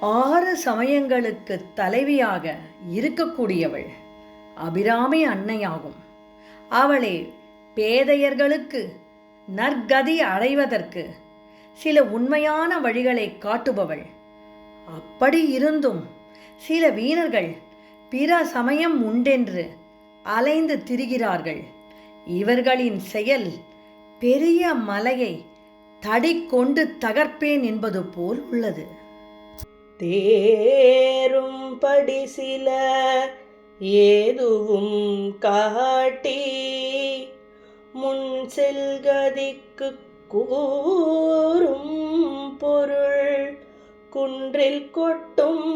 ஆறு சமயங்களுக்கு தலைவியாக இருக்கக்கூடியவள் அபிராமி அன்னையாகும். அவளே பேதையர்களுக்கு நற்கதி அடைவதற்கு சில உண்மையான வழிகளை காட்டுபவள். அப்படி இருந்தும் சில வீணர்கள் பிற சமயம் உண்டென்று அலைந்து திரிகிறார்கள். இவர்களின் செயல் பெரிய மலையை தடிக்கொண்டு தகர்ப்பேன் என்பது போல் உள்ளது. தேரும் படி சில ஏதுவும் காட்டி முன் செல்கதிக்கு கூறும் பொருள் குன்றில் கொட்டும்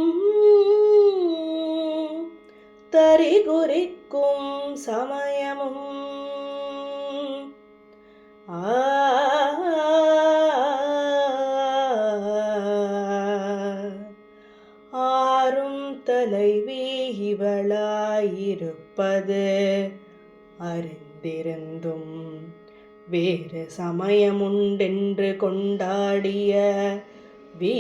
தரிகுறிக்கும் சமயமும். ஆ அரும் தலைவி இவளாயிருப்பது அறிந்திருந்தும் வேறு சமயமுண்டென்று கொண்டாடிய வீ